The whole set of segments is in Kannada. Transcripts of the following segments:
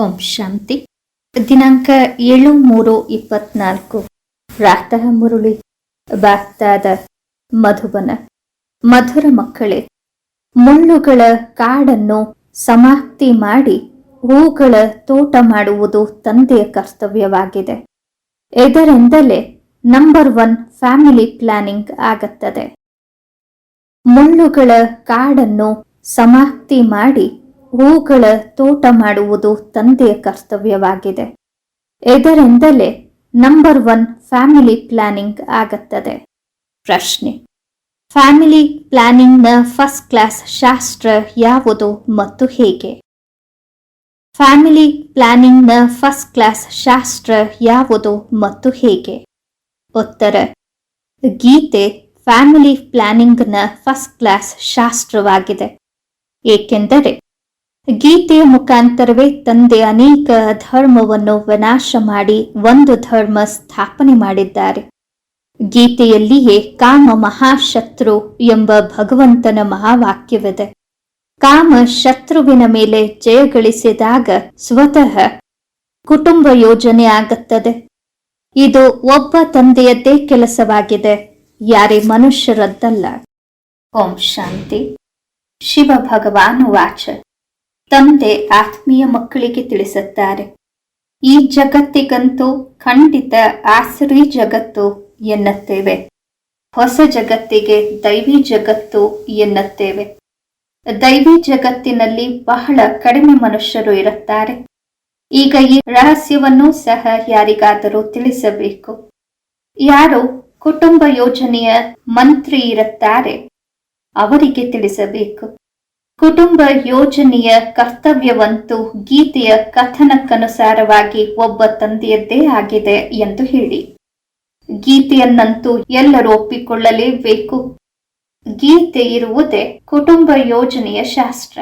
ಓಂ ಶಾಂತಿ. ದಿನಾಂಕ ಏಳು ಮೂರು ಇಪ್ಪತ್ನಾಲ್ಕು. ಪ್ರಾತಃ ಮುರುಳಿ. ಬಾಗ್ದಾದ ಮಧುಬನ. ಮಧುರ ಮಕ್ಕಳೇ, ಮುಳ್ಳುಗಳ ಕಾಡನ್ನು ಸಮಾಪ್ತಿ ಮಾಡಿ ಹೂಗಳ ತೋಟ ಮಾಡುವುದು ತಂದೆಯ ಕರ್ತವ್ಯವಾಗಿದೆ. ಇದರಿಂದಲೇ ನಂಬರ್ ಒನ್ ಫ್ಯಾಮಿಲಿ ಪ್ಲಾನಿಂಗ್ ಆಗುತ್ತದೆ. ಮುಳ್ಳುಗಳ ಕಾಡನ್ನು ಸಮಾಪ್ತಿ ಮಾಡಿ ಹೂಗಳ ತೋಟ ಮಾಡುವುದು ತಂದೆಯ ಕರ್ತವ್ಯವಾಗಿದೆ. ಇದರಿಂದಲೇ ನಂಬರ್ ಒನ್ ಫ್ಯಾಮಿಲಿ ಪ್ಲಾನಿಂಗ್ ಆಗುತ್ತದೆ. ಪ್ರಶ್ನೆ. ಫ್ಯಾಮಿಲಿ ಪ್ಲಾನಿಂಗ್ನ ಫಸ್ಟ್ ಕ್ಲಾಸ್ ಶಾಸ್ತ್ರ ಯಾವುದು ಮತ್ತು ಹೇಗೆ? ಫ್ಯಾಮಿಲಿ ಪ್ಲಾನಿಂಗ್ನ ಫಸ್ಟ್ ಕ್ಲಾಸ್ ಶಾಸ್ತ್ರ ಯಾವುದು ಮತ್ತು ಹೇಗೆ? ಉತ್ತರ. ಗೀತೆ ಫ್ಯಾಮಿಲಿ ಪ್ಲಾನಿಂಗ್ನ ಫಸ್ಟ್ ಕ್ಲಾಸ್ ಶಾಸ್ತ್ರವಾಗಿದೆ. ಏಕೆಂದರೆ ಗೀತೆಯ ಮುಖಾಂತರವೇ ತಂದೆ ಅನೇಕ ಧರ್ಮವನ್ನು ವಿನಾಶ ಮಾಡಿ ಒಂದು ಧರ್ಮ ಸ್ಥಾಪನೆ ಮಾಡಿದ್ದಾರೆ. ಗೀತೆಯಲ್ಲಿಯೇ ಕಾಮ ಮಹಾಶತ್ರು ಎಂಬ ಭಗವಂತನ ಮಹಾವಾಕ್ಯವಿದೆ. ಕಾಮ ಶತ್ರುವಿನ ಮೇಲೆ ಜಯಗಳಿಸಿದಾಗ ಸ್ವತಃ ಕುಟುಂಬ ಯೋಜನೆ ಆಗುತ್ತದೆ. ಇದು ಒಬ್ಬ ತಂದೆಯದ್ದೇ ಕೆಲಸವಾಗಿದೆ, ಯಾರೇ ಮನುಷ್ಯರದ್ದಲ್ಲ. ಓಂ ಶಾಂತಿ. ಶಿವ ಭಗವಾನು ವಾಚ. ತಂದೆ ಆತ್ಮೀಯ ಮಕ್ಕಳಿಗೆ ತಿಳಿಸುತ್ತಾರೆ. ಈ ಜಗತ್ತಿಗಂತೂ ಖಂಡಿತ ಆಸರಿ ಜಗತ್ತು ಎನ್ನುತ್ತೇವೆ. ಹೊಸ ಜಗತ್ತಿಗೆ ದೈವಿ ಜಗತ್ತು ಎನ್ನುತ್ತೇವೆ. ದೈವಿ ಜಗತ್ತಿನಲ್ಲಿ ಬಹಳ ಕಡಿಮೆ ಮನುಷ್ಯರು ಇರುತ್ತಾರೆ. ಈಗ ಈ ರಹಸ್ಯವನ್ನು ಸಹ ಯಾರಿಗಾದರೂ ತಿಳಿಸಬೇಕು. ಯಾರು ಕುಟುಂಬ ಯೋಜನೆಯ ಮಂತ್ರಿ ಇರುತ್ತಾರೆ, ಅವರಿಗೆ ತಿಳಿಸಬೇಕು. ಕುಟುಂಬ ಯೋಜನೆಯ ಕರ್ತವ್ಯವಂತೂ ಗೀತೆಯ ಕಥನಕ್ಕನುಸಾರವಾಗಿ ಒಬ್ಬ ತಂದೆಯದ್ದೇ ಆಗಿದೆ ಎಂದು ಹೇಳಿ. ಗೀತೆಯನ್ನಂತೂ ಎಲ್ಲರೂ ಒಪ್ಪಿಕೊಳ್ಳಲೇಬೇಕು. ಗೀತೆ ಇರುವುದೇ ಕುಟುಂಬ ಯೋಜನೆಯ ಶಾಸ್ತ್ರ.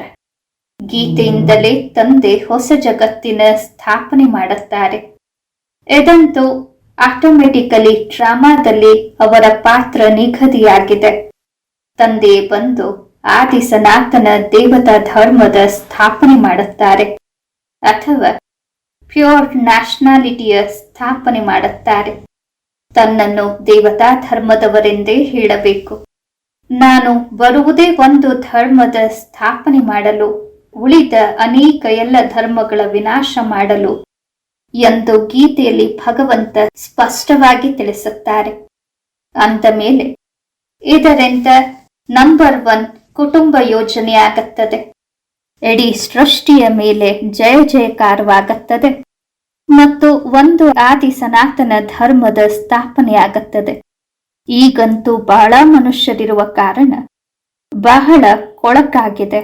ಗೀತೆಯಿಂದಲೇ ತಂದೆ ಹೊಸ ಜಗತ್ತಿನ ಸ್ಥಾಪನೆ ಮಾಡುತ್ತಾರೆ. ಇದಂತೂ ಆಟೋಮೆಟಿಕಲಿ ಡ್ರಾಮಾದಲ್ಲಿ ಅವರ ಪಾತ್ರ ನಿಗದಿಯಾಗಿದೆ. ತಂದೆ ಬಂದು ಆದಿ ಸನಾತನ ದೇವತಾ ಧರ್ಮದ ಸ್ಥಾಪನೆ ಮಾಡುತ್ತಾರೆ. ಅಥವಾ ಪ್ಯೂರ್ ನ್ಯಾಷನಾಲಿಟಿಯ ಸ್ಥಾಪನೆ ಮಾಡುತ್ತಾರೆ. ತನ್ನನ್ನು ದೇವತಾ ಧರ್ಮದವರೆಂದೇ ಹೇಳಬೇಕು. ನಾನು ಬರುವುದೇ ಒಂದು ಧರ್ಮದ ಸ್ಥಾಪನೆ ಮಾಡಲು, ಉಳಿದ ಅನೇಕ ಎಲ್ಲ ಧರ್ಮಗಳ ವಿನಾಶ ಮಾಡಲು ಎಂದು ಗೀತೆಯಲ್ಲಿ ಭಗವಂತ ಸ್ಪಷ್ಟವಾಗಿ ತಿಳಿಸುತ್ತಾರೆ. ಅಂದ ಮೇಲೆ, ಇದರಿಂದ ನಂಬರ್ ಒನ್ ಕುಟುಂಬ ಯೋಜನೆ ಆಗುತ್ತದೆ. ಇಡೀ ಸೃಷ್ಟಿಯ ಮೇಲೆ ಜಯ ಜಯಕಾರವಾಗುತ್ತದೆ. ಮತ್ತು ಒಂದು ಆದಿ ಸನಾತನ ಧರ್ಮದ ಸ್ಥಾಪನೆಯಾಗುತ್ತದೆ. ಈಗಂತೂ ಬಹಳ ಮನುಷ್ಯರಿರುವ ಕಾರಣ ಬಹಳ ಕೊಳಕಾಗಿದೆ.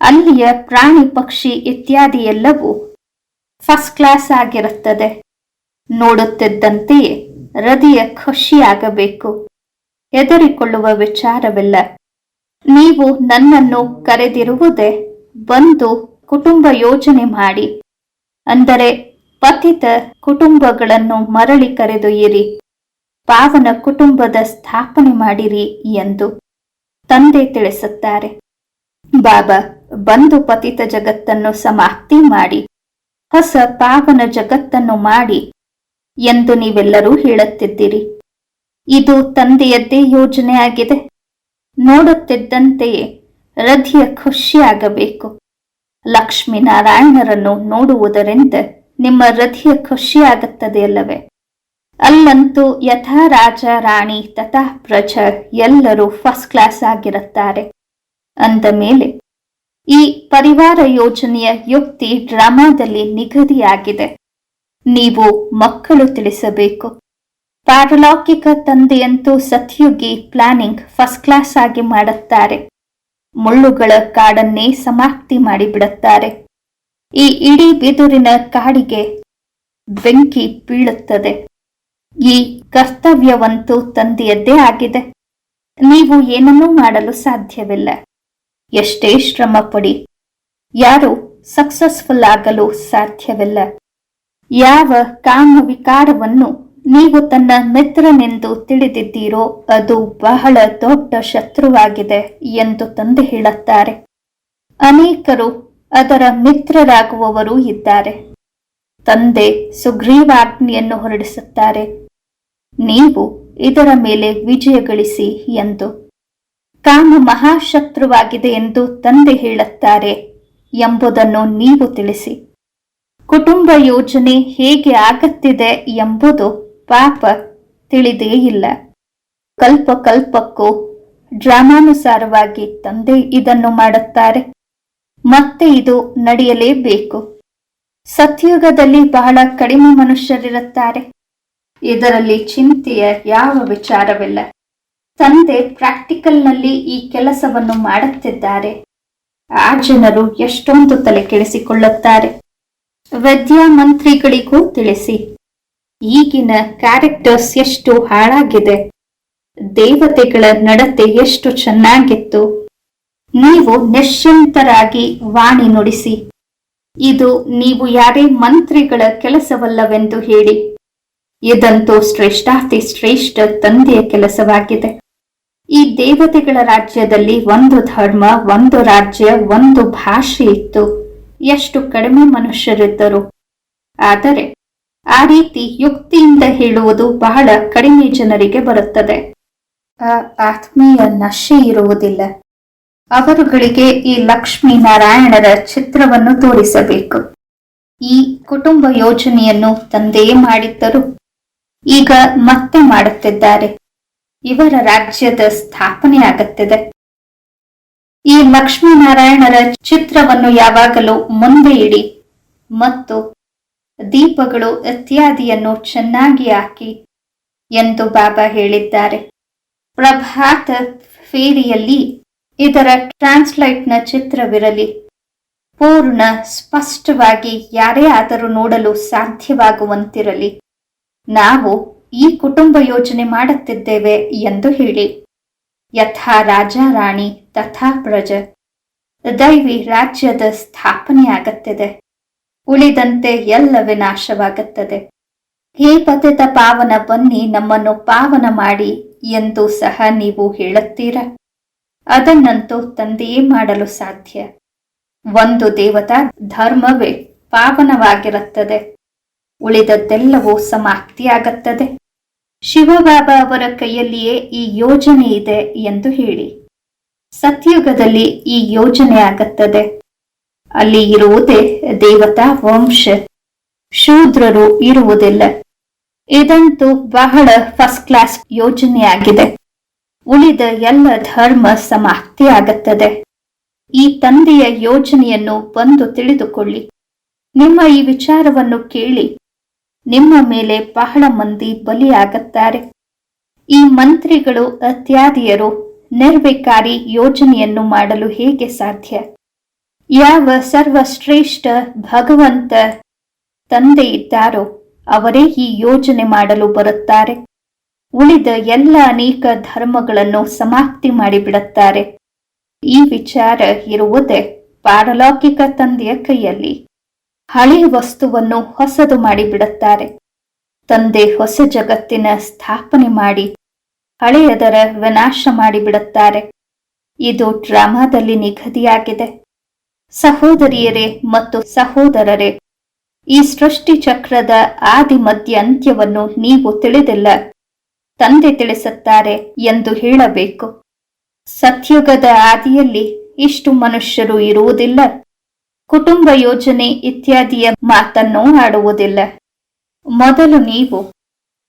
ಅಲ್ಲಿಯ ಪ್ರಾಣಿ ಪಕ್ಷಿ ಇತ್ಯಾದಿ ಎಲ್ಲವೂ ಫಸ್ಟ್ ಕ್ಲಾಸ್ ಆಗಿರುತ್ತದೆ. ನೋಡುತ್ತಿದ್ದಂತೆಯೇ ಹೃದಯ ಖುಷಿಯಾಗಬೇಕು. ಹೆದರಿಕೊಳ್ಳುವ ವಿಚಾರವಿಲ್ಲ. ನೀವು ನನ್ನನ್ನು ಕರೆದಿರುವುದೇ ಬಂದು ಕುಟುಂಬ ಯೋಜನೆ ಮಾಡಿ. ಅಂದರೆ ಪತಿತ ಕುಟುಂಬಗಳನ್ನು ಮರಳಿ ಕರೆದೊಯ್ಯಿರಿ. ಪಾವನ ಕುಟುಂಬದ ಸ್ಥಾಪನೆ ಮಾಡಿರಿ ಎಂದು ತಂದೆ ತಿಳಿಸುತ್ತಾರೆ. ಬಾಬಾ, ಬಂದು ಪತಿತ ಜಗತ್ತನ್ನು ಸಮಾಪ್ತಿ ಮಾಡಿ, ಹೊಸ ಪಾವನ ಜಗತ್ತನ್ನು ಮಾಡಿ ಎಂದು ನೀವೆಲ್ಲರೂ ಹೇಳುತ್ತಿದ್ದೀರಿ. ಇದು ತಂದೆಯದ್ದೇ ಯೋಜನೆ ಆಗಿದೆ ನೋಡುತ್ತಿದ್ದಂತೆಯೇ ರಥಿಯ ಖುಷಿಯಾಗಬೇಕು. ಲಕ್ಷ್ಮೀನಾರಾಯಣರನ್ನು ನೋಡುವುದರಿಂದ ನಿಮ್ಮ ಹೃದಯ ಖುಷಿಯಾಗುತ್ತದೆ ಅಲ್ಲವೇ ಅಲ್ಲಂತೂ ಯಥಾ ರಾಜ ರಾಣಿ ತಥಾ ಪ್ರಜ ಎಲ್ಲರೂ ಫಸ್ಟ್ ಕ್ಲಾಸ್ ಆಗಿರುತ್ತಾರೆ. ಅಂದ ಮೇಲೆ, ಈ ಪರಿವಾರ ಯೋಜನೆಯ ಯುಕ್ತಿ ಡ್ರಾಮಾದಲ್ಲಿ ನಿಗದಿಯಾಗಿದೆ. ನೀವು ಮಕ್ಕಳು ತಿಳಿಸಬೇಕು. ಪಾರಲೌಕಿಕ ತಂದೆಯಂತೂ ಸತ್ಯುಗಿ ಪ್ಲಾನಿಂಗ್ ಫಸ್ಟ್ ಕ್ಲಾಸ್ ಆಗಿ ಮಾಡುತ್ತಾರೆ. ಮುಳ್ಳುಗಳ ಕಾಡನ್ನೇ ಸಮಾಪ್ತಿ ಮಾಡಿಬಿಡುತ್ತಾರೆ. ಈ ಇಡೀ ಬಿದುರಿನ ಕಾಡಿಗೆ ಬೆಂಕಿ ಬೀಳುತ್ತದೆ. ಈ ಕರ್ತವ್ಯವಂತೂ ತಂದೆಯದ್ದೇ ಆಗಿದೆ. ನೀವು ಏನನ್ನೂ ಮಾಡಲು ಸಾಧ್ಯವಿಲ್ಲ. ಎಷ್ಟೇ ಶ್ರಮ ಪಡಿ ಯಾರು ಸಕ್ಸಸ್ಫುಲ್ ಆಗಲು ಸಾಧ್ಯವಿಲ್ಲ. ಯಾವ ಕಾಮ ವಿಕಾರವನ್ನು ನೀವು ತನ್ನ ಮಿತ್ರನೆಂದು ತಿಳಿದಿದ್ದೀರೋ, ಅದು ಬಹಳ ದೊಡ್ಡ ಶತ್ರುವಾಗಿದೆ ಎಂದು ತಂದೆ ಹೇಳುತ್ತಾರೆ. ಅನೇಕರು ಅದರ ಮಿತ್ರರಾಗುವವರೂ ಇದ್ದಾರೆ. ತಂದೆ ಸುಗ್ರೀವಾಜ್ಞೆಯನ್ನು ಹೊರಡಿಸುತ್ತಾರೆ. ನೀವು ಇದರ ಮೇಲೆ ವಿಜಯ ಗಳಿಸಿ ಎಂದು. ಕಾಮ ಮಹಾಶತ್ರುವಾಗಿದೆ ಎಂದು ತಂದೆ ಹೇಳುತ್ತಾರೆ ಎಂಬುದನ್ನು ನೀವು ತಿಳಿಸಿ. ಕುಟುಂಬ ಯೋಜನೆ ಹೇಗೆ ಆಗುತ್ತಿದೆ ಎಂಬುದು ಪಾಪ ತಿಳಿದೇ ಇಲ್ಲ. ಕಲ್ಪ ಕಲ್ಪಕ್ಕೂ ಡ್ರಾಮಾನುಸಾರವಾಗಿ ತಂದೆ ಇದನ್ನು ಮಾಡುತ್ತಾರೆ. ಮತ್ತೆ ಇದು ನಡೆಯಲೇಬೇಕು. ಸತ್ಯುಗದಲ್ಲಿ ಬಹಳ ಕಡಿಮೆ ಮನುಷ್ಯರಿರುತ್ತಾರೆ. ಇದರಲ್ಲಿ ಚಿಂತೆಯ ಯಾವ ವಿಚಾರವಿಲ್ಲ. ತಂದೆ ಪ್ರಾಕ್ಟಿಕಲ್ನಲ್ಲಿ ಈ ಕೆಲಸವನ್ನು ಮಾಡುತ್ತಿದ್ದಾರೆ. ಆ ಜನರು ಎಷ್ಟೊಂದು ತಲೆ ಕೆಡಿಸಿಕೊಳ್ಳುತ್ತಾರೆ ಮಂತ್ರಿಗಳಿಗೂ ತಿಳಿಸಿ. ಈಗಿನ ಕ್ಯಾರೆಕ್ಟರ್ಸ್ ಎಷ್ಟು ಹಾಳಾಗಿದೆ? ದೇವತೆಗಳ ನಡತೆ ಎಷ್ಟು ಚೆನ್ನಾಗಿತ್ತು? ನೀವು ನಿಶ್ಚಿಂತರಾಗಿ ವಾಣಿ ನುಡಿಸಿ. ಇದು ನೀವು ಯಾರೇ ಮಂತ್ರಿಗಳ ಕೆಲಸವಲ್ಲವೆಂದು ಹೇಳಿ. ಇದಂತೂ ಶ್ರೇಷ್ಠಾತಿ ಶ್ರೇಷ್ಠ ತಂದೆಯ ಕೆಲಸವಾಗಿದೆ. ಈ ದೇವತೆಗಳ ರಾಜ್ಯದಲ್ಲಿ ಒಂದು ಧರ್ಮ, ಒಂದು ರಾಜ್ಯ, ಒಂದು ಭಾಷೆ ಇತ್ತು. ಎಷ್ಟು ಕಡಿಮೆ ಮನುಷ್ಯರಿದ್ದರು. ಆದರೆ ಆ ರೀತಿ ಯುಕ್ತಿಯಿಂದ ಹೇಳುವುದು ಬಹಳ ಕಡಿಮೆ ಜನರಿಗೆ ಬರುತ್ತದೆ. ಆ ಆತ್ಮೀಯ ನಶೆ ಇರುವುದಿಲ್ಲ. ಅವರುಗಳಿಗೆ ಈ ಲಕ್ಷ್ಮೀ ನಾರಾಯಣರ ಚಿತ್ರವನ್ನು ತೋರಿಸಬೇಕು. ಈ ಕುಟುಂಬ ಯೋಜನೆಯನ್ನು ತಂದೆಯೇ ಮಾಡಿದ್ದರು. ಈಗ ಮತ್ತೆ ಮಾಡುತ್ತಿದ್ದಾರೆ. ಇವರ ರಾಜ್ಯದ ಸ್ಥಾಪನೆ ಆಗುತ್ತಿದೆ. ಈ ಲಕ್ಷ್ಮೀನಾರಾಯಣರ ಚಿತ್ರವನ್ನು ಯಾವಾಗಲೂ ಮುಂದೆ ಇಡಿ ಮತ್ತು ದೀಪಗಳು ಇತ್ಯಾದಿಯನ್ನು ಚೆನ್ನಾಗಿ ಹಾಕಿ ಎಂದು ಬಾಬಾ ಹೇಳಿದ್ದಾರೆ. ಪ್ರಭಾತ ಫೇರಿಯಲ್ಲಿ ಇದರ ಟ್ರಾನ್ಸ್ಲೈಟ್ನ ಚಿತ್ರವಿರಲಿ. ಪೂರ್ಣ ಸ್ಪಷ್ಟವಾಗಿ ಯಾರೇ ಆದರೂ ನೋಡಲು ಸಾಧ್ಯವಾಗುವಂತಿರಲಿ. ನಾವು ಈ ಕುಟುಂಬ ಯೋಜನೆ ಮಾಡುತ್ತಿದ್ದೇವೆ ಎಂದು ಹೇಳಿ. ಯಥಾ ರಾಜ ರಾಣಿ ತಥಾ ಪ್ರಜ. ದೈವಿ ರಾಜ್ಯದ ಸ್ಥಾಪನೆಯಾಗುತ್ತಿದೆ. ಉಳಿದಂತೆ ಎಲ್ಲ ವಿನಾಶವಾಗುತ್ತದೆ ಹೇ ಪತಿತ ಪಾವನ, ಬನ್ನಿ ನಮ್ಮನ್ನು ಪಾವನ ಮಾಡಿ ಎಂದು ಸಹ ನೀವು ಹೇಳುತ್ತೀರ? ಅದನ್ನಂತೂ ತಂದೆಯೇ ಮಾಡಲು ಸಾಧ್ಯ. ಒಂದು ದೇವತಾ ಧರ್ಮವೇ ಪಾವನವಾಗಿರುತ್ತದೆ. ಉಳಿದದ್ದೆಲ್ಲವೂ ಸಮಾಪ್ತಿಯಾಗುತ್ತದೆ. ಶಿವಬಾಬಾ ಅವರ ಕೈಯಲ್ಲಿಯೇ ಈ ಯೋಜನೆ ಇದೆ ಎಂದು ಹೇಳಿ. ಸತ್ಯುಗದಲ್ಲಿ ಈ ಯೋಜನೆ ಆಗುತ್ತದೆ. ಅಲ್ಲಿ ಇರುವುದೇ ದೇವತಾ ವಂಶ. ಶೂದ್ರರು ಇರುವುದಿಲ್ಲ. ಇದಂತೂ ಬಹಳ ಫಸ್ಟ್ ಕ್ಲಾಸ್ ಯೋಜನೆಯಾಗಿದೆ. ಉಳಿದ ಎಲ್ಲ ಧರ್ಮ ಸಮಾಪ್ತಿ ಆಗುತ್ತದೆ. ಈ ತಂದೆಯ ಯೋಜನೆಯನ್ನು ಬಂದು ತಿಳಿದುಕೊಳ್ಳಿ. ನಿಮ್ಮ ಈ ವಿಚಾರವನ್ನು ಕೇಳಿ. ನಿಮ್ಮ ಮೇಲೆ ಬಹಳ ಮಂದಿ ಬಲಿಯಾಗುತ್ತಾರೆ. ಈ ಮಂತ್ರಿಗಳು ಅತ್ಯಾದಿಯರು ನಿರ್ವಿಕಾರಿ ಯೋಜನೆಯನ್ನು ಮಾಡಲು ಹೇಗೆ ಸಾಧ್ಯ? ಯಾವ ಸರ್ವಶ್ರೇಷ್ಠ ಭಗವಂತ ತಂದೆ ಇದ್ದಾರೋ ಅವರೇ ಈ ಯೋಜನೆ ಮಾಡಲು ಬರುತ್ತಾರೆ. ಉಳಿದ ಎಲ್ಲ ಅನೇಕ ಧರ್ಮಗಳನ್ನು ಸಮಾಪ್ತಿ ಮಾಡಿಬಿಡುತ್ತಾರೆ. ಈ ವಿಚಾರ ಇರುವುದೇ ಪಾರಲೌಕಿಕ ತಂದೆಯ ಕೈಯಲ್ಲಿ. ಹಳೆಯ ವಸ್ತುವನ್ನು ಹೊಸದು ಮಾಡಿಬಿಡುತ್ತಾರೆ. ತಂದೆ ಹೊಸ ಜಗತ್ತಿನ ಸ್ಥಾಪನೆ ಮಾಡಿ ಹಳೆಯದರ ವಿನಾಶ ಮಾಡಿಬಿಡುತ್ತಾರೆ. ಇದು ಡ್ರಾಮಾದಲ್ಲಿ ನಿಗದಿಯಾಗಿದೆ. ಸಹೋದರಿಯರೇ ಮತ್ತು ಸಹೋದರರೇ, ಈ ಸೃಷ್ಟಿ ಚಕ್ರದ ಆದಿ ಮಧ್ಯ ಅಂತ್ಯವನ್ನು ನೀವು ತಿಳಿದಿಲ್ಲ. ತಂದೆ ತಿಳಿಸುತ್ತಾರೆ ಎಂದು ಹೇಳಬೇಕು. ಸತ್ಯುಗದ ಆದಿಯಲ್ಲಿ ಇಷ್ಟು ಮನುಷ್ಯರು ಇರುವುದಿಲ್ಲ. ಕುಟುಂಬ ಯೋಜನೆ ಇತ್ಯಾದಿಯ ಮಾತನ್ನು ಆಡುವುದಿಲ್ಲ. ಮೊದಲು ನೀವು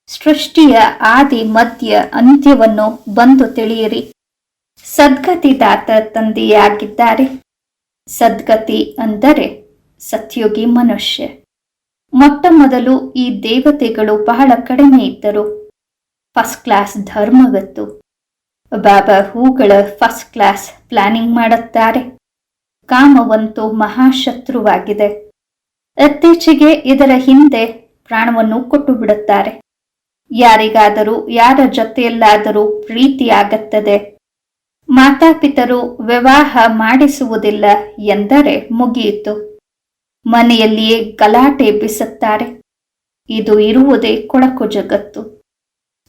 ಸೃಷ್ಟಿಯ ಆದಿ ಮಧ್ಯ ಅಂತ್ಯವನ್ನು ಬಂದು ತಿಳಿಯಿರಿ. ಸದ್ಗತಿದಾತ ತಂದೆಯಾಗಿದ್ದಾರೆ. ಸದ್ಗತಿ ಅಂದರೆ ಸತ್ಯೋಗಿ ಮನುಷ್ಯ. ಮೊಟ್ಟ ಮೊದಲು ಈ ದೇವತೆಗಳು ಬಹಳ ಕಡಿಮೆ ಇದ್ದರು. First class ಧರ್ಮವತ್ತು. ಬಾಬಾ ಹೂಗಳ ಫಸ್ಟ್ ಕ್ಲಾಸ್ ಪ್ಲಾನಿಂಗ್ ಮಾಡುತ್ತಾರೆ. ಕಾಮವಂತೂ ಮಹಾಶತ್ರುವಾಗಿದೆ. ಇತ್ತೀಚೆಗೆ ಇದರ ಹಿಂದೆ ಪ್ರಾಣವನ್ನು ಕೊಟ್ಟು ಬಿಡುತ್ತಾರೆ. ಯಾರಿಗಾದರೂ ಯಾರ ಜೊತೆಯಲ್ಲಾದರೂ ಪ್ರೀತಿಯಾಗುತ್ತದೆ. ಮಾತಾಪಿತರು ವಿವಾಹ ಮಾಡಿಸುವುದಿಲ್ಲ ಎಂದರೆ ಮುಗಿಯಿತು. ಮನೆಯಲ್ಲಿಯೇ ಗಲಾಟೆ ಬಿಸುತ್ತಾರೆ. ಇದು ಇರುವುದೇ ಕೊಳಕು ಜಗತ್ತು.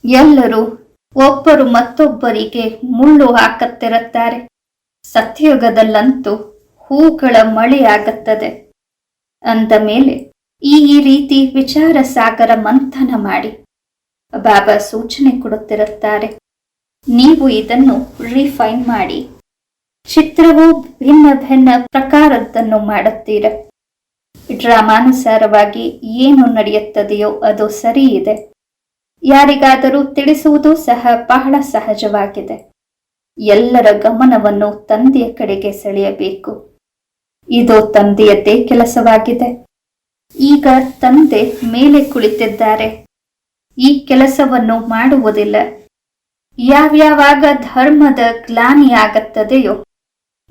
ಎಲ್ಲರೂ ಒಬ್ಬರು ಮತ್ತೊಬ್ಬರಿಗೆ ಮುಳ್ಳು ಹಾಕುತ್ತಿರುತ್ತಾರೆ. ಸತ್ಯಯುಗದಲ್ಲಂತೂ ಹೂಗಳ ಮಳೆಯಾಗುತ್ತದೆ ಅಂದ ಮೇಲೆ ಈ ಈ ರೀತಿ ವಿಚಾರ ಸಾಗರ ಮಂಥನ ಮಾಡಿ. ಬಾಬಾ ಸೂಚನೆ ಕೊಡುತ್ತಿರುತ್ತಾರೆ. ನೀವು ಇದನ್ನು ರಿಫೈನ್ ಮಾಡಿ. ಚಿತ್ರವು ಭಿನ್ನ ಭಿನ್ನ ಪ್ರಕಾರದ್ದನ್ನು ಮಾಡುತ್ತೀರ? ಡ್ರಾಮಾನುಸಾರವಾಗಿ ಏನು ನಡೆಯುತ್ತದೆಯೋ ಅದು ಸರಿ ಇದೆ ಯಾರಿಗಾದರೂ ತಿಳಿಸುವುದು ಸಹ ಬಹಳ ಸಹಜವಾಗಿದೆ. ಎಲ್ಲರ ಗಮನವನ್ನು ತಂದೆಯ ಕಡೆಗೆ ಸೆಳೆಯಬೇಕು. ಇದು ತಂದೆಯದ್ದೇ ಕೆಲಸವಾಗಿದೆ. ಈಗ ತಂದೆ ಮೇಲೆ ಕುಳಿತಿದ್ದಾರೆ. ಈ ಕೆಲಸವನ್ನು ಮಾಡುವುದಿಲ್ಲ. ಯಾವ್ಯಾವಾಗ ಧರ್ಮದ ಗ್ಲಾನಿಯಾಗುತ್ತದೆಯೋ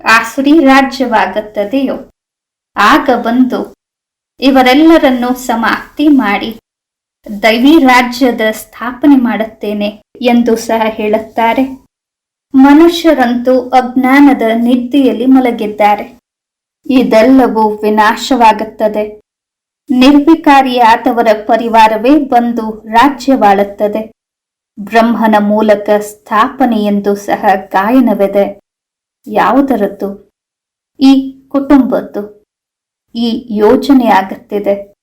ಆಸುರಿ ರಾಜ್ಯವಾಗುತ್ತದೆಯೋ, ಆಗ ಬಂದು ಇವರೆಲ್ಲರನ್ನು ಸಮಾಪ್ತಿ ಮಾಡಿ ದೈವಿ ರಾಜ್ಯದ ಸ್ಥಾಪನೆ ಮಾಡುತ್ತೇನೆ ಎಂದು ಸಹ ಹೇಳುತ್ತಾರೆ. ಮನುಷ್ಯರಂತೂ ಅಜ್ಞಾನದ ನಿದ್ದೆಯಲ್ಲಿ ಮಲಗಿದ್ದಾರೆ. ಇದೆಲ್ಲವೂ ವಿನಾಶವಾಗುತ್ತದೆ. ನಿರ್ವಿಕಾರಿಯಾದವರ ಪರಿವಾರವೇ ಬಂದು ರಾಜ್ಯವಾಳುತ್ತದೆ. ಬ್ರಹ್ಮನ ಮೂಲಕ ಸ್ಥಾಪನೆ ಎಂದು ಸಹ ಗಾಯನವಿದೆ. ಯಾವುದರದ್ದು? ಈ ಕುಟುಂಬದ್ದು. ಈ ಯೋಜನೆ ಆಗುತ್ತಿದೆ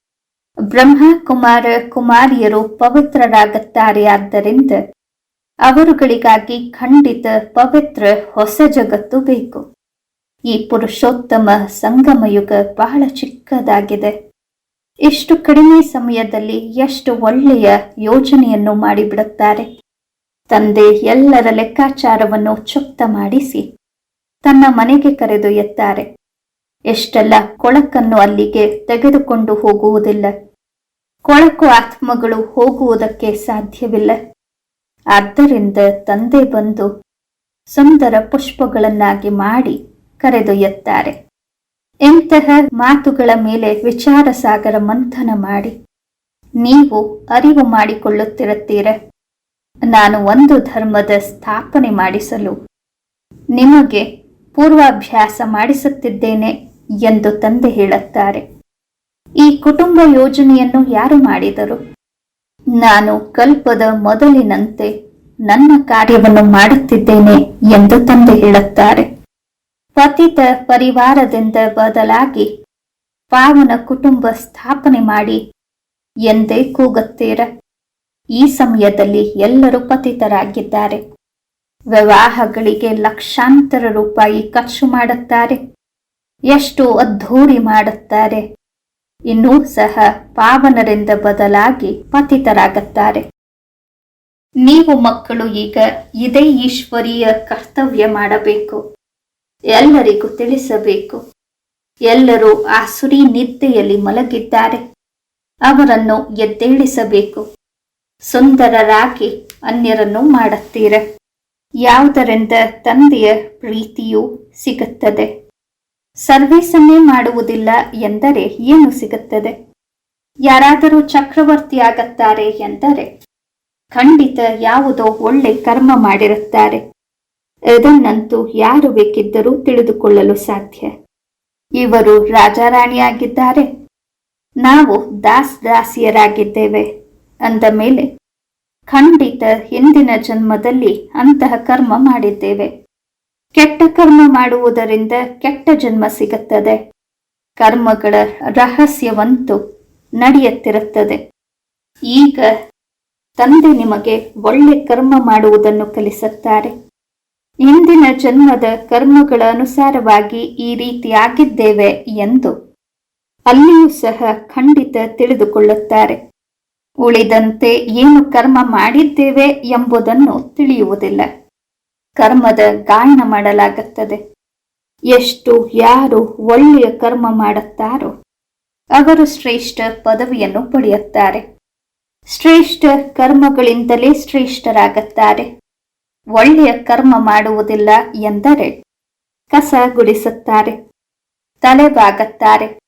ಬ್ರಹ್ಮ ಕುಮಾರ ಕುಮಾರಿಯರು ಪವಿತ್ರರಾಗುತ್ತಾರೆ ಆದ್ದರಿಂದ ಅವರುಗಳಿಗಾಗಿ ಖಂಡಿತ ಪವಿತ್ರ ಹೊಸ ಜಗತ್ತು ಬೇಕು. ಈ ಪುರುಷೋತ್ತಮ ಸಂಗಮಯುಗ ಬಹಳ ಚಿಕ್ಕದಾಗಿದೆ. ಇಷ್ಟು ಕಡಿಮೆ ಸಮಯದಲ್ಲಿ ಎಷ್ಟು ಒಳ್ಳೆಯ ಯೋಜನೆಯನ್ನು ಮಾಡಿಬಿಡುತ್ತಾರೆ? ತಂದೆ ಎಲ್ಲರ ಲೆಕ್ಕಾಚಾರವನ್ನು ಚುಕ್ತ ಮಾಡಿಸಿ ತನ್ನ ಮನೆಗೆ ಕರೆದೊಯ್ಯುತ್ತಾರೆ ಎಷ್ಟೆಲ್ಲ ಕೊಳಕನ್ನು ಅಲ್ಲಿಗೆ ತೆಗೆದುಕೊಂಡು ಹೋಗುವುದಿಲ್ಲ. ಕೊಳಕು ಆತ್ಮಗಳು ಹೋಗುವುದಕ್ಕೆ ಸಾಧ್ಯವಿಲ್ಲ. ಆದ್ದರಿಂದ ತಂದೆ ಬಂದು ಸುಂದರ ಪುಷ್ಪಗಳನ್ನಾಗಿ ಮಾಡಿ ಕರೆದೊಯ್ಯುತ್ತಾರೆ ಇಂತಹ ಮಾತುಗಳ ಮೇಲೆ ವಿಚಾರ ಸಾಗರ ಮಂಥನ ಮಾಡಿ. ನೀವು ಅರಿವು ಮಾಡಿಕೊಳ್ಳುತ್ತಿರುತ್ತೀರ. ನಾನು ಒಂದು ಧರ್ಮದ ಸ್ಥಾಪನೆ ಮಾಡಿಸಲು ನಿಮಗೆ ಪೂರ್ವಾಭ್ಯಾಸ ಮಾಡಿಸುತ್ತಿದ್ದೇನೆ ಎಂದು ತಂದೆ ಹೇಳುತ್ತಾರೆ. ಈ ಕುಟುಂಬ ಯೋಜನೆಯನ್ನು ಯಾರು ಮಾಡಿದರು? ನಾನು ಕಲ್ಪದ ಮೊದಲಿನಂತೆ ನನ್ನ ಕಾರ್ಯವನ್ನು ಮಾಡುತ್ತಿದ್ದೇನೆ ಎಂದು ತಂದೆ ಹೇಳುತ್ತಾರೆ. ಪತಿತ ಪರಿವಾರದಿಂದ ಬದಲಾಗಿ ಪಾವನ ಕುಟುಂಬ ಸ್ಥಾಪನೆ ಮಾಡಿ ಎಂದೇ ಕೂಗುತ್ತೀರ? ಈ ಸಮಯದಲ್ಲಿ ಎಲ್ಲರೂ ಪತಿತರಾಗಿದ್ದಾರೆ. ವಿವಾಹಗಳಿಗೆ ಲಕ್ಷಾಂತರ ರೂಪಾಯಿ ಖರ್ಚು ಮಾಡುತ್ತಾರೆ. ಎಷ್ಟು ಅದ್ಧೂರಿ ಮಾಡುತ್ತಾರೆ. ಇನ್ನೂ ಸಹ ಪಾವನರಿಂದ ಬದಲಾಗಿ ಪತಿತರಾಗುತ್ತಾರೆ. ನೀವು ಮಕ್ಕಳು ಈಗ ಇದೇ ಈಶ್ವರೀಯ ಕರ್ತವ್ಯ ಮಾಡಬೇಕು. ಎಲ್ಲರಿಗೂ ತಿಳಿಸಬೇಕು. ಎಲ್ಲರೂ ಆ ಸುರಿ ನಿದ್ದೆಯಲ್ಲಿ ಮಲಗಿದ್ದಾರೆ. ಅವರನ್ನು ಎದ್ದೇಳಿಸಬೇಕು. ಸುಂದರರಾಗಿ ಅನ್ಯರನ್ನು ಮಾಡುತ್ತೀರ? ಯಾವುದರಿಂದ ತಂದೆಯ ಪ್ರೀತಿಯೂ ಸಿಗುತ್ತದೆ? ಸರ್ವೀಸನ್ನೇ ಮಾಡುವುದಿಲ್ಲ ಎಂದರೆ ಏನು ಸಿಗುತ್ತದೆ? ಯಾರಾದರೂ ಚಕ್ರವರ್ತಿಯಾಗುತ್ತಾರೆ ಎಂದರೆ ಖಂಡಿತ ಯಾವುದೋ ಒಳ್ಳೆ ಕರ್ಮ ಮಾಡಿರುತ್ತಾರೆ. ಇದನ್ನಂತೂ ಯಾರು ಬೇಕಿದ್ದರೂ ತಿಳಿದುಕೊಳ್ಳಲು ಸಾಧ್ಯ. ಇವರು ರಾಜಾರಾಣಿಯಾಗಿದ್ದಾರೆ. ನಾವು ದಾಸ್ ದಾಸಿಯರಾಗಿದ್ದೇವೆ ಅಂದ ಮೇಲೆ, ಖಂಡಿತ ಹಿಂದಿನ ಜನ್ಮದಲ್ಲಿ ಅಂತಹ ಕರ್ಮ ಮಾಡಿದ್ದೇವೆ. ಕೆಟ್ಟ ಕರ್ಮ ಮಾಡುವುದರಿಂದ ಕೆಟ್ಟ ಜನ್ಮ ಸಿಗುತ್ತದೆ. ಕರ್ಮಗಳ ರಹಸ್ಯವಂತೂ ನಡೆಯುತ್ತಿರುತ್ತದೆ. ಈಗ ತಂದೆ ನಿಮಗೆ ಒಳ್ಳೆ ಕರ್ಮ ಮಾಡುವುದನ್ನು ಕಲಿಸುತ್ತಾರೆ. ಇಂದಿನ ಜನ್ಮದ ಕರ್ಮಗಳ ಅನುಸಾರವಾಗಿ ಈ ರೀತಿಯಾಗಿದ್ದೇವೆ ಎಂದು ಅಲ್ಲಿಯೂ ಸಹ ಖಂಡಿತ ತಿಳಿದುಕೊಳ್ಳುತ್ತಾರೆ. ಉಳಿದಂತೆ ಏನು ಕರ್ಮ ಮಾಡಿದ್ದೇವೆ ಎಂಬುದನ್ನು ತಿಳಿಯುವುದಿಲ್ಲ. ಕರ್ಮದ ಗಾಯನ ಮಾಡಲಾಗುತ್ತದೆ. ಎಷ್ಟು, ಯಾರು ಒಳ್ಳೆಯ ಕರ್ಮ ಮಾಡುತ್ತಾರೋ ಅವರು ಶ್ರೇಷ್ಠ ಪದವಿಯನ್ನು ಪಡೆಯುತ್ತಾರೆ. ಶ್ರೇಷ್ಠ ಕರ್ಮಗಳಿಂದಲೇ ಶ್ರೇಷ್ಠರಾಗುತ್ತಾರೆ. ಒಳ್ಳೆಯ ಕರ್ಮ ಮಾಡುವುದಿಲ್ಲ ಎಂದರೆ ಕಸ ಗುಡಿಸುತ್ತಾರೆ ತಲೆಬಾಗುತ್ತಾರೆ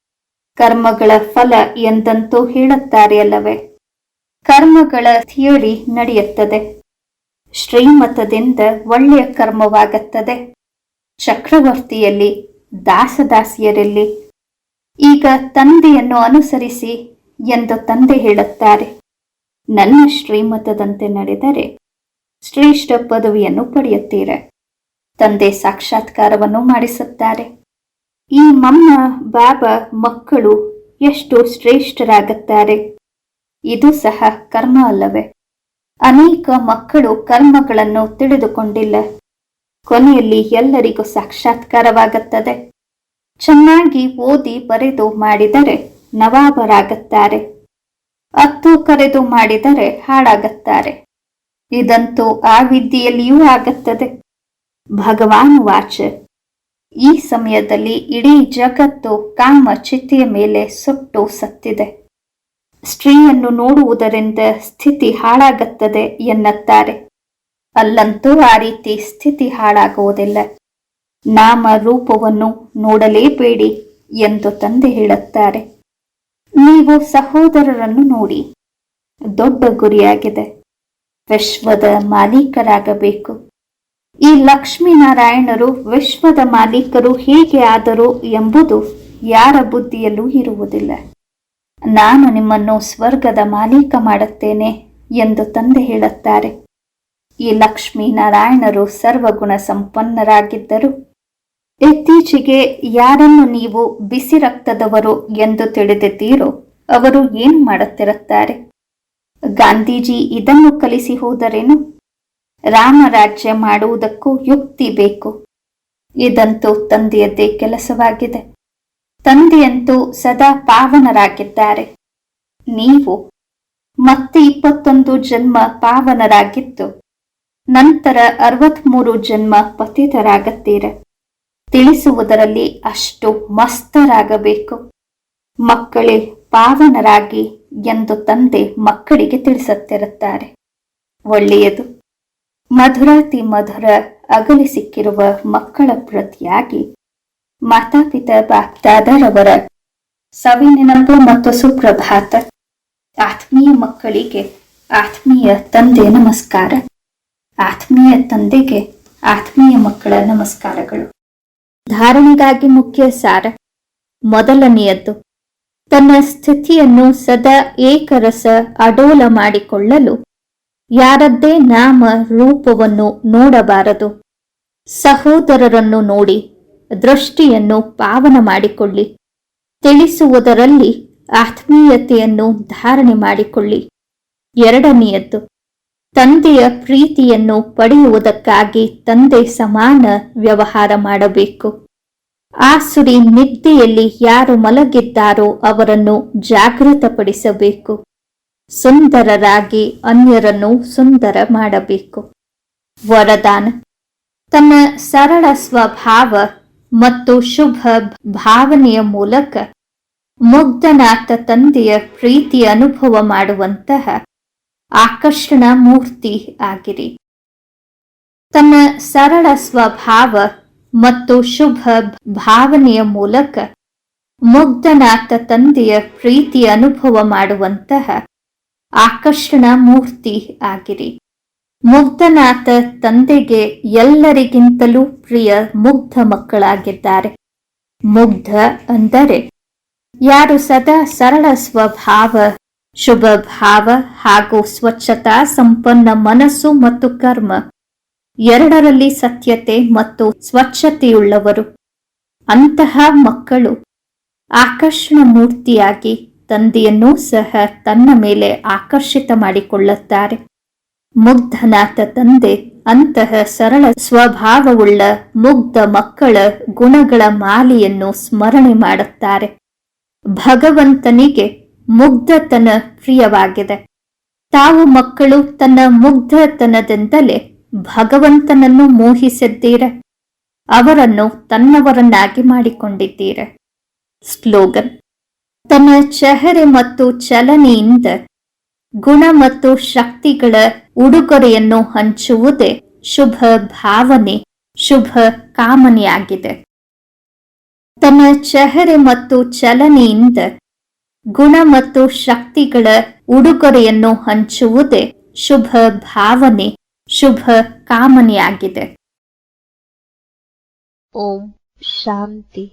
ಕರ್ಮಗಳ ಫಲ ಎಂದಂತೂ ಹೇಳುತ್ತಾರೆ ಅಲ್ಲವೇ? ಕರ್ಮಗಳ ಥಿಯರಿ ನಡೆಯುತ್ತದೆ. ಶ್ರೀಮತದಿಂದ ಒಳ್ಳೆಯ ಕರ್ಮವಾಗುತ್ತದೆ. ಚಕ್ರವರ್ತಿಯಲ್ಲಿ, ದಾಸದಾಸಿಯರಲ್ಲಿ ಈಗ ತಂದೆಯನ್ನು ಅನುಸರಿಸಿ ಎಂದು ತಂದೆ ಹೇಳುತ್ತಾರೆ. ನನ್ನ ಶ್ರೀಮತದಂತೆ ನಡೆದರೆ ಶ್ರೇಷ್ಠ ಪದವಿಯನ್ನು ಪಡೆಯುತ್ತೀರ. ತಂದೆ ಸಾಕ್ಷಾತ್ಕಾರವನ್ನು ಮಾಡಿಸುತ್ತಾರೆ. ಈ ಮಮ್ಮ ಬಾಬಾ ಮಕ್ಕಳು ಎಷ್ಟು ಶ್ರೇಷ್ಠರಾಗುತ್ತಾರೆ. ಇದು ಸಹ ಕರ್ಮ ಅಲ್ಲವೇ. ಅನೇಕ ಮಕ್ಕಳು ಕರ್ಮಗಳನ್ನು ತಿಳಿದುಕೊಂಡಿಲ್ಲ. ಕೊನೆಯಲ್ಲಿ ಎಲ್ಲರಿಗೂ ಸಾಕ್ಷಾತ್ಕಾರವಾಗುತ್ತದೆ. ಚೆನ್ನಾಗಿ ಓದಿ ಬರೆದು ಮಾಡಿದರೆ ನವಾಬರಾಗುತ್ತಾರೆ. ಅತ್ತು ಕರೆದು ಮಾಡಿದರೆ ಹಾಳಾಗುತ್ತಾರೆ. ಇದಂತೂ ಆ ವಿದ್ಯೆಯಲ್ಲಿಯೂ ಆಗುತ್ತದೆ. ಭಗವಾನ್ ವಾಚ. ಈ ಸಮಯದಲ್ಲಿ ಇಡೀ ಜಗತ್ತು ಕಾಮ ಚಿತೆಯ ಮೇಲೆ ಸುಟ್ಟು ಸತ್ತಿದೆ. ಸ್ತ್ರೀಯನ್ನು ನೋಡುವುದರಿಂದ ಸ್ಥಿತಿ ಹಾಳಾಗುತ್ತದೆ ಎನ್ನುತ್ತಾರೆ. ಅಲ್ಲಂತೂ ಆ ರೀತಿ ಸ್ಥಿತಿ ಹಾಳಾಗುವುದಿಲ್ಲ. ನಾಮ ರೂಪವನ್ನು ನೋಡಲೇಬೇಡಿ ಎಂದು ತಂದೆ ಹೇಳುತ್ತಾರೆ. ನೀವು ಸಹೋದರರನ್ನು ನೋಡಿ. ದೊಡ್ಡ ಗುರಿಯಾಗಿದೆ. ವಿಶ್ವದ ಮಾಲೀಕರಾಗಬೇಕು. ಈ ಲಕ್ಷ್ಮೀನಾರಾಯಣರು ವಿಶ್ವದ ಮಾಲೀಕರು ಹೇಗೆ ಆದರು ಎಂಬುದು ಯಾರ ಬುದ್ಧಿಯಲ್ಲೂ ಇರುವುದಿಲ್ಲ. ನಾನು ನಿಮ್ಮನ್ನು ಸ್ವರ್ಗದ ಮಾಲೀಕ ಮಾಡುತ್ತೇನೆ ಎಂದು ತಂದೆ ಹೇಳುತ್ತಾರೆ. ಈ ಲಕ್ಷ್ಮೀನಾರಾಯಣರು ಸರ್ವಗುಣ ಸಂಪನ್ನರಾಗಿದ್ದರು. ಇತ್ತೀಚೆಗೆ ಯಾರನ್ನು ನೀವು ಬಿಸಿ ರಕ್ತದವರು ಎಂದು ತಿಳಿದಿದ್ದೀರೋ ಅವರು ಏನು ಮಾಡುತ್ತಿರುತ್ತಾರೆ? ಗಾಂಧೀಜಿ ಇದನ್ನು ಕಲಿಸಿ ಹೋದರೇನು? ರಾಮರಾಜ್ಯ ಮಾಡುವುದಕ್ಕೂ ಯುಕ್ತಿ ಬೇಕು. ಇದಂತೂ ತಂದೆಯದ್ದೇ ಕೆಲಸವಾಗಿದೆ. ತಂದೆಯಂತೂ ಸದಾ ಪಾವನರಾಗಿದ್ದಾರೆ. ನೀವು ಮತ್ತೆ ಇಪ್ಪತ್ತೊಂದು ಜನ್ಮ ಪಾವನರಾಗಿದ್ದು, ನಂತರ ಅರವತ್ಮೂರು ಜನ್ಮ ಪತಿತರಾಗತ್ತೀರ. ತಿಳಿಸುವುದರಲ್ಲಿ ಅಷ್ಟು ಮಸ್ತರಾಗಬೇಕು. ಮಕ್ಕಳೇ, ಪಾವನರಾಗಿ ಎಂದು ತಂದೆ ಮಕ್ಕಳಿಗೆ ತಿಳಿಸುತ್ತಿರುತ್ತಾರೆ. ಒಳ್ಳೆಯದು. ಮಧುರಾತಿ ಮಧುರ ಅಗಲಿ ಸಿಕ್ಕಿರುವ ಮಕ್ಕಳ ಪ್ರತಿಯಾಗಿ ಮಾತಾಪಿತ ಬಾಪ್ದಾದರವರ ಸವಿ ನೆನಪು ಮತ್ತು ಸುಪ್ರಭಾತ ಆತ್ಮೀಯ ಮಕ್ಕಳಿಗೆ ಆತ್ಮೀಯ ತಂದೆ ನಮಸ್ಕಾರ. ಆತ್ಮೀಯ ತಂದೆಗೆ ಆತ್ಮೀಯ ಮಕ್ಕಳ ನಮಸ್ಕಾರಗಳು. ಧಾರಣೆಗಾಗಿ ಮುಖ್ಯ ಸಾರ. ಮೊದಲನೆಯದ್ದು. ತನ್ನ ಸ್ಥಿತಿಯನ್ನು ಸದಾ ಏಕರಸ ಅಡೋಲ ಮಾಡಿಕೊಳ್ಳಲು ಯಾರದ್ದೇ ನಾಮ ರೂಪವನ್ನು ನೋಡಬಾರದು. ಸಹೋದರರನ್ನು ನೋಡಿ, ದೃಷ್ಟಿಯನ್ನು ಪಾವನ ಮಾಡಿಕೊಳ್ಳಿ. ತಿಳಿಸುವುದರಲ್ಲಿ ಆತ್ಮೀಯತೆಯನ್ನು ಧಾರಣೆ ಮಾಡಿಕೊಳ್ಳಿ. ಎರಡನೆಯದ್ದು, ತಂದೆಯ ಪ್ರೀತಿಯನ್ನು ಪಡೆಯುವುದಕ್ಕಾಗಿ ತಂದೆ ಸಮಾನ ವ್ಯವಹಾರ ಮಾಡಬೇಕು. ಆಸುರಿ ನಿದ್ದೆಯಲ್ಲಿ ಯಾರು ಮಲಗಿದ್ದಾರೋ ಅವರನ್ನು ಜಾಗೃತಪಡಿಸಬೇಕು. ಸುಂದರರಾಗಿ ಅನ್ಯರನ್ನು ಸುಂದರ ಮಾಡಬೇಕು. ವರದಾನ. ತನ್ನ ಸರಳ ಸ್ವಭಾವ ಮತ್ತು ಶುಭ ಭಾವನೆಯ ಮೂಲಕ ಮುಗ್ಧನಾಥ ತಂದೆಯ ಪ್ರೀತಿ ಅನುಭವ ಮಾಡುವಂತಹ ಆಕರ್ಷಣ ಮೂರ್ತಿ ಆಗಿರಿ. ತನ್ನ ಸರಳ ಸ್ವಭಾವ ಮತ್ತು ಶುಭ ಭಾವನೆಯ ಮೂಲಕ ಮುಗ್ಧನಾಥ ತಂದೆಯ ಪ್ರೀತಿ ಅನುಭವ ಮಾಡುವಂತಹ ಆಕರ್ಷಣ ಮೂರ್ತಿ ಆಗಿರಿ. ಮುಗ್ಧನಾಥ ತಂದೆಗೆ ಎಲ್ಲರಿಗಿಂತಲೂ ಪ್ರಿಯ ಮುಗ್ಧ ಮಕ್ಕಳಾಗಿದ್ದಾರೆ. ಮುಗ್ಧ ಅಂದರೆ ಯಾರು ಸದಾ ಸರಳ ಸ್ವಭಾವ, ಶುಭ ಭಾವ ಹಾಗೂ ಸ್ವಚ್ಛತಾ ಸಂಪನ್ನ ಮನಸ್ಸು ಮತ್ತು ಕರ್ಮ ಎರಡರಲ್ಲಿ ಸತ್ಯತೆ ಮತ್ತು ಸ್ವಚ್ಛತೆಯುಳ್ಳವರು. ಅಂತಹ ಮಕ್ಕಳು ಆಕರ್ಷಣ ಮೂರ್ತಿಯಾಗಿ ತಂದೆಯನ್ನೂ ಸಹ ತನ್ನ ಮೇಲೆ ಆಕರ್ಷಿತ ಮಾಡಿಕೊಳ್ಳುತ್ತಾರೆ. ಮುಗ್ಧನಾಥ ತಂದೆ ಅಂತಹ ಸರಳ ಸ್ವಭಾವವುಳ್ಳ ಮುಗ್ಧ ಮಕ್ಕಳ ಗುಣಗಳ ಮಾಲೆಯನ್ನು ಸ್ಮರಣೆ ಮಾಡುತ್ತಾರೆ. ಭಗವಂತನಿಗೆ ಮುಗ್ಧತನ ಪ್ರಿಯವಾಗಿದೆ. ತಾವು ಮಕ್ಕಳು ತನ್ನ ಮುಗ್ಧತನದಿಂದಲೇ ಭಗವಂತನನ್ನು ಮೋಹಿಸಿದ್ದೀರ? ಅವರನ್ನು ತನ್ನವರನ್ನಾಗಿ ಮಾಡಿಕೊಂಡಿದ್ದೀರ? ಸ್ಲೋಗನ್. ತನ್ನ ಚೆಹರೆ ಮತ್ತು ಚಲನೆಯಿಂದ ಗುಣ ಮತ್ತು ಶಕ್ತಿಗಳ ಉಡುಗೊರೆಯನ್ನು ಹಂಚುವುದೇ ಶುಭ ಭಾವನೆ, ಶುಭ ಕಾಮನೆಯಾಗಿದೆ. ತನ್ನ ಚೆಹರೆ ಮತ್ತು ಚಲನೆಯಿಂದ ಗುಣ ಮತ್ತು ಶಕ್ತಿಗಳ ಉಡುಗೊರೆಯನ್ನು ಹಂಚುವುದೇ ಶುಭ ಭಾವನೆ ಶುಭ ಕಾಮನೆಯಾಗಿದೆ. ಓಂ ಶಾಂತಿ.